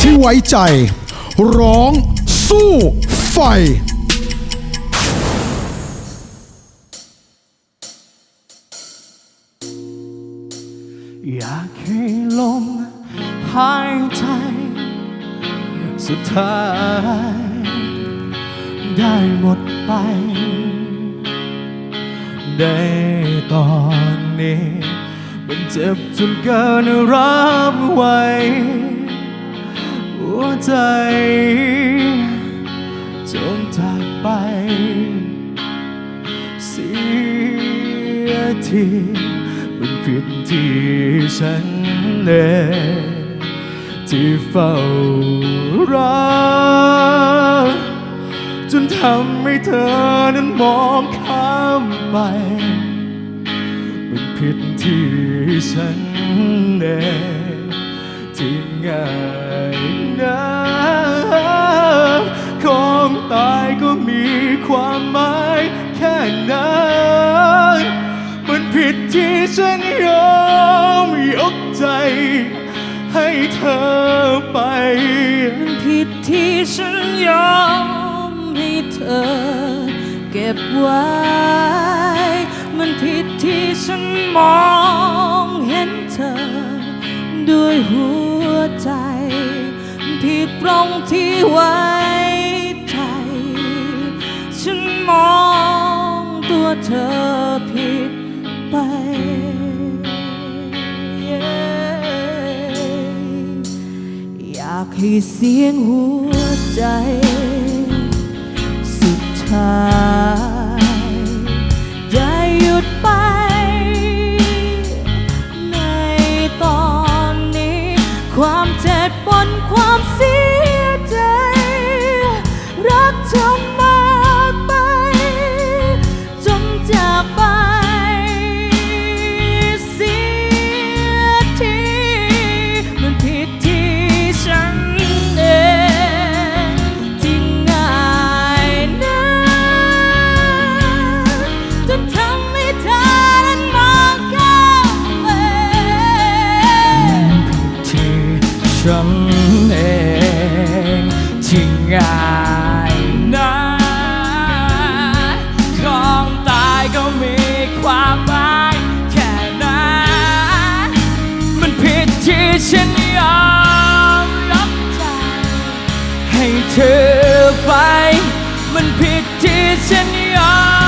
ที่ไว้ใจ ร้อง สู้ไฟอยากให้ลมหายใจ สุดท้าย ได้หมดไป ได้ตอนนี้ มันเจ็บจนเกินรับไหวหัว ใจ จงจากไป เสียทีมันผิดที่ฉันเองที่เฝ้ารักจนทำให้เธอนั้นมองข้ามไป มันผิดที่ฉันเองที่ง่าย ความหมายแค่นั้นมันผิดที่ฉันยอมยกใจ ให้เธอไปมันผิดที่ฉันยอมให้เธอ เก็บไว้ มันผิดที่ฉันมองเห็นเธอ ด้วยหัวใจ ผิดตรงที่ไว้ องตัวเธอผิดไป อยากให้เสียงหัวใจ สุดท้าย ฉันยอมรับใจให้เธอไป มันผิดที่ฉันยอม